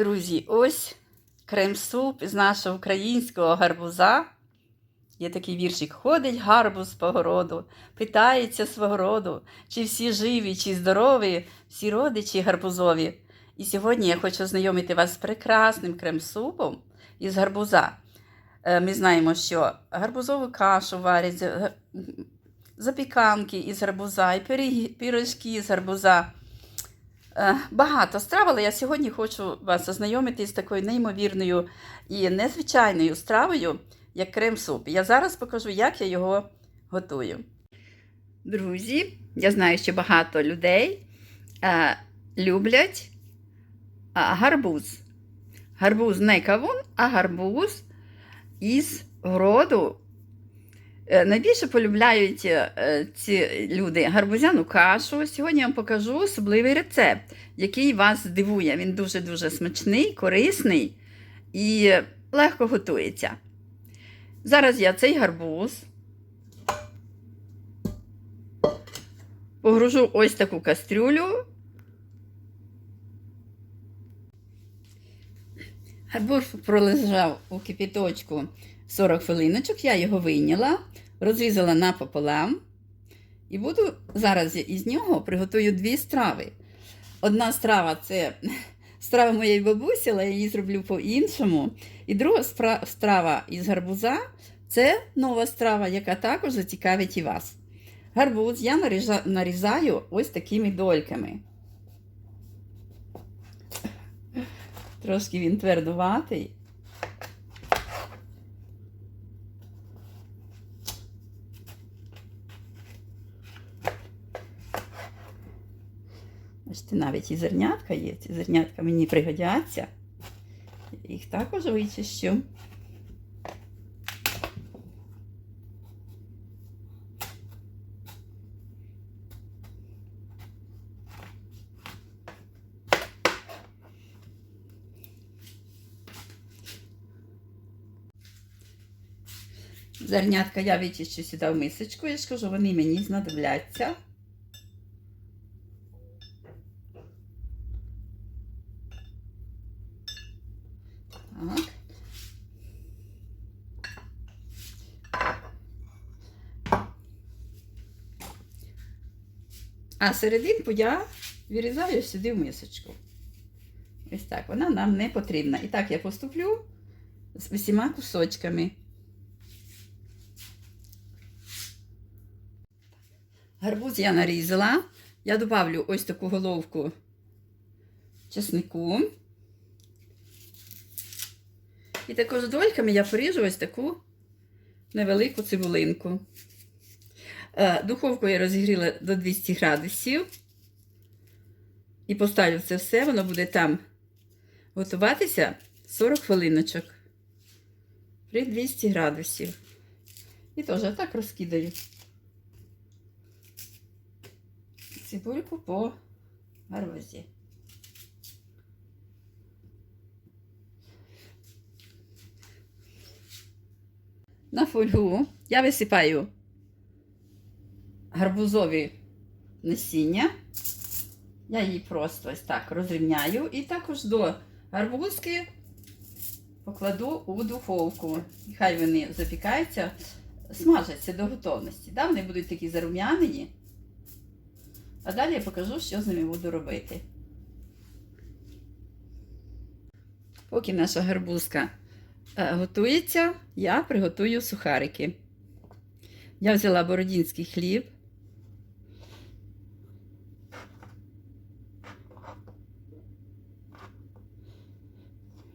Друзі, ось крем-суп з нашого українського гарбуза. Є такий віршик. Ходить гарбуз по городу, питається свого роду, чи всі живі, чи здорові, всі родичі гарбузові. І сьогодні я хочу знайомити вас з прекрасним крем-супом із гарбуза. Е, Ми знаємо, що гарбузову кашу варять, запіканки із гарбуза, і пиріжки з гарбуза. Е, Багато страв, але я сьогодні хочу вас ознайомити з такою неймовірною і незвичайною стравою, як крем-суп. Я зараз покажу, як я його готую. Друзі, я знаю, що багато людей е, люблять е, гарбуз. Гарбуз не кавун, а гарбуз із городу. Е, Найбільше полюбляють е, ці люди гарбузяну кашу. Сьогодні я вам покажу особливий рецепт, який вас здивує. Він дуже-дуже смачний, корисний і легко готується. Зараз я цей гарбуз погружу ось таку кастрюлю. Гарбуз пролежав у кипіточку 40 хвилиночок, я його вийняла, розрізала напополам. І буду зараз із нього приготую дві страви. Одна страва це страва моєї бабусі, але я її зроблю по-іншому. І друга страва із гарбуза це нова страва, яка також зацікавить і вас. Гарбуз я нарізаю ось такими дольками. Трошки він твердуватий. Бачите, навіть і зернятка є. Ці зернятка мені пригодяться. Їх також вичищу. Зернятка я вичищу сюди в мисочку, я ж кажу, вони мені знадобляться. А серединку я вирізаю сюди в мисочку. Ось так, вона нам не потрібна. І так я поступлю з усіма кусочками. Гарбуз я нарізала. Я добавлю ось таку головку чеснику. І також дольками я поріжу ось таку невелику цибулинку. Е, Духовку я розігріла до 200 градусів. І поставлю це все, воно буде там готуватися 40 хвилиночок при 200 градусів. І теж так розкидаю цибульку по гарбузі. На фольгу я висипаю гарбузові насіння. Я її просто ось так розрівняю. І також до гарбузки покладу у духовку. І Хай вони запікаються, смажаться до готовності. Да, вони будуть такі зарум'янені. А далі я покажу, що з ними буду робити. Поки наша гарбузка е, готується, я приготую сухарики. Я взяла бородінський хліб.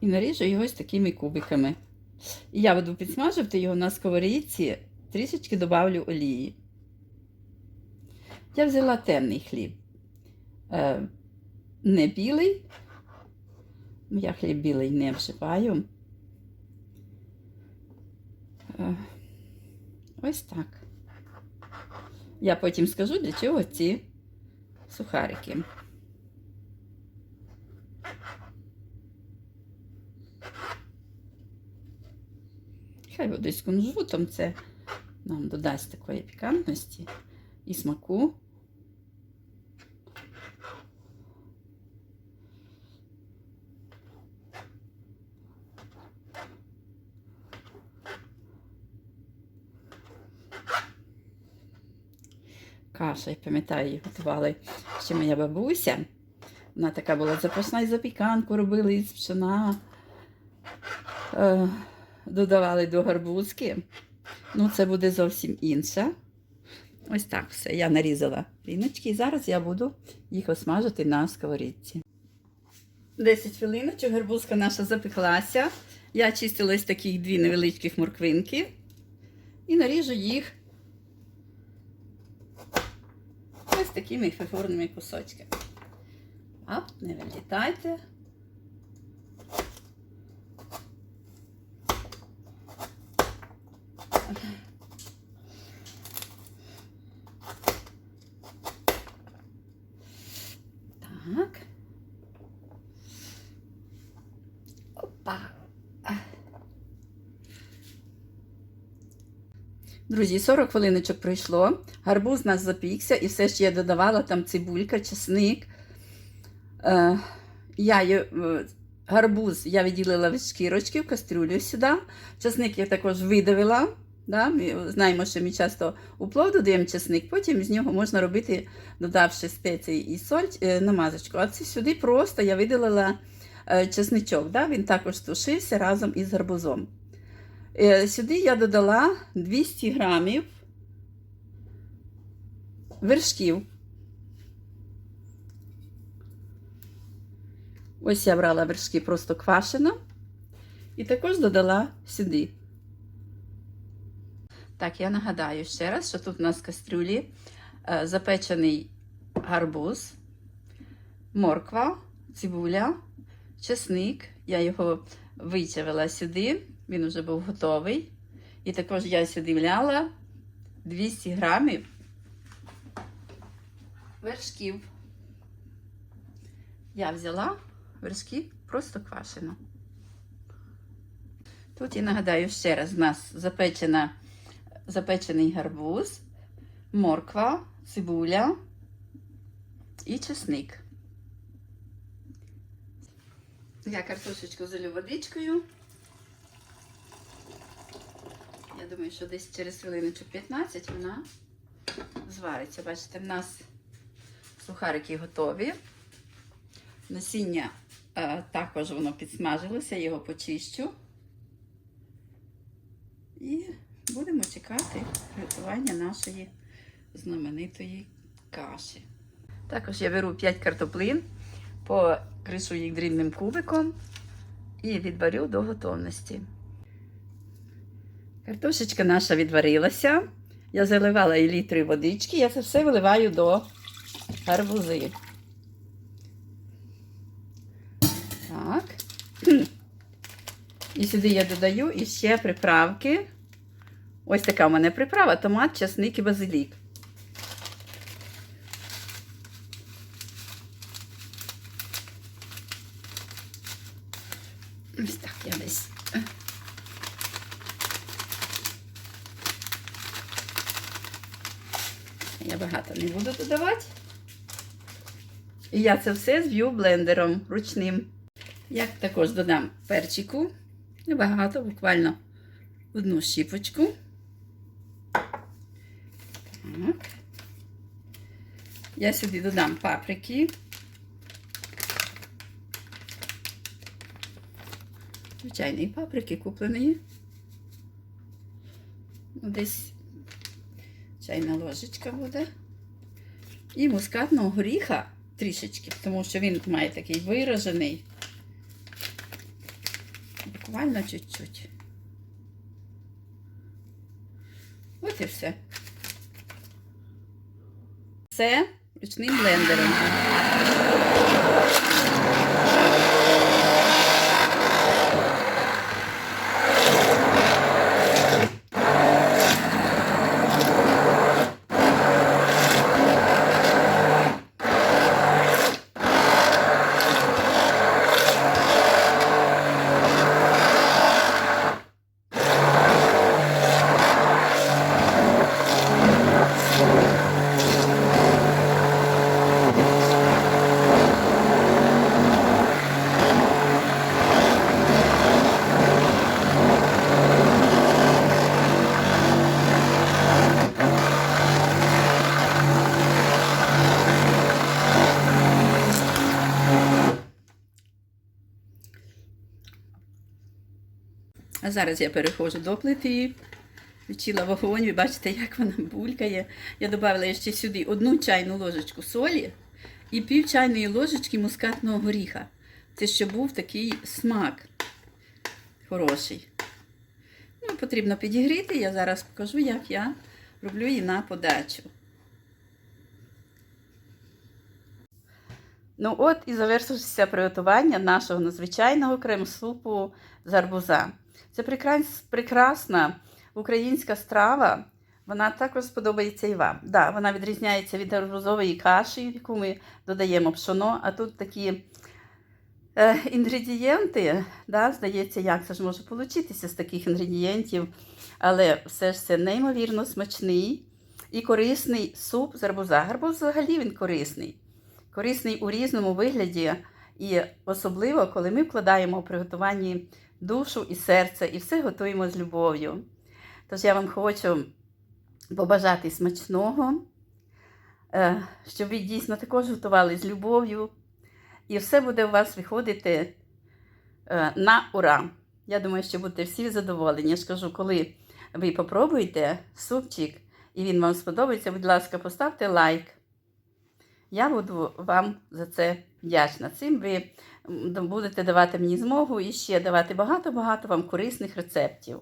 І наріжу його ось такими кубиками. Я буду підсмажувати його на сковорідці, трішечки добавлю олії. Я взяла темний хліб. Е, не білий. Я хліб білий не вживаю. Е, ось так. Я потім скажу, для чого ці сухарики. Хай буде з кунжутом, це нам додасть такої пікантності і смаку. Каша, я пам'ятаю, її готували ще моя бабуся. Вона така була запасна і запіканку робили із пшена. Е, Додавали до гарбузки. Ну, це буде зовсім інше. Ось так все. Я нарізала піночки і зараз я буду їх осмажити на сковорідці. 10 хвилиночок гарбузка наша запеклася. Я чистила ось такі дві невеличких морквинки і наріжу їх ось такими фігурними кусочками. А, не вилітайте. Так. Опа. Друзі, 40 хвилиночок пройшло. Гарбуз нас запікся, і все ж я додавала там цибулька, чесник. Е, я, е, гарбуз я відділила від шкірочки в кастрюлю сюди. Чесник я також видавила. Да? Ми знаємо, що ми часто у плов додаємо чесник, потім з нього можна робити, додавши спеції і соль, е, намазочку. А це сюди просто я видалила е, чесничок. Да? Він також тушився разом із гарбузом. Е, Сюди я додала 200 грамів вершків. Ось я брала вершки просто квашено. І також додала сюди. Так, я нагадаю ще раз, що тут у нас в кастрюлі е, запечений гарбуз, морква, цибуля, чесник. Я його вичавила сюди, він вже був готовий. І також я сюди вляла 200 грамів вершків. Я взяла вершки просто квашено. Тут я нагадаю ще раз, у нас запечена, запечений гарбуз, морква, цибуля і чесник. Я картошечку залю водичкою. Я думаю, що десь через хвилиночок 15 вона звариться. Бачите, в нас сухарики готові. Насіння е, також воно підсмажилося, його почищу. І будемо чекати приготування нашої знаменитої каші. Також я беру 5 картоплин, покришу їх дрібним кубиком і відварю до готовності. Картошечка наша відварилася. Я заливала її літри водички, я це все виливаю до гарбузи. Так. І сюди я додаю іще приправки. Ось така у мене приправа: томат, часник і базилік. Ось так я десь. Я багато не буду додавати. І я це все зб'ю блендером ручним. Я також додам перчику. Небагато, буквально одну щіпочку. Так. Я сюди додам паприки. Звичайні паприки куплені. Ну, Десь чайна ложечка буде. І мускатного горіха трішечки, тому що він має такий виражений. Буквально чуть-чуть. От і все. Все ручним блендером. А зараз я переходжу до плити. Включила вогонь, ви бачите, як вона булькає. Я додала ще сюди одну чайну ложечку солі і пів чайної ложечки мускатного горіха. Це щоб був такий смак хороший. Ну, потрібно підігріти. Я зараз покажу, як я роблю її на подачу. Ну от і завершилося приготування нашого надзвичайного крем-супу з гарбуза. Це прекрасна українська страва. Вона також сподобається і вам. Да, вона відрізняється від гарбузової каші, яку ми додаємо пшоно, а тут такі е, інгредієнти, да, здається, як це ж може получитися з таких інгредієнтів, але все ж це неймовірно смачний і корисний суп з гарбуза. Гарбуз взагалі він корисний. Корисний у різному вигляді, і особливо, коли ми вкладаємо у приготуванні душу і серце, і все готуємо з любов'ю. Тож я вам хочу побажати смачного, е, щоб ви дійсно також готували з любов'ю, і все буде у вас виходити е, на ура. Я думаю, що будете всі задоволені. Я ж кажу, коли ви попробуєте супчик і він вам сподобається, будь ласка, поставте лайк. Я буду вам за це вдячна. Цим ви будете давати мені змогу і ще давати багато-багато вам корисних рецептів.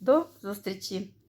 До зустрічі!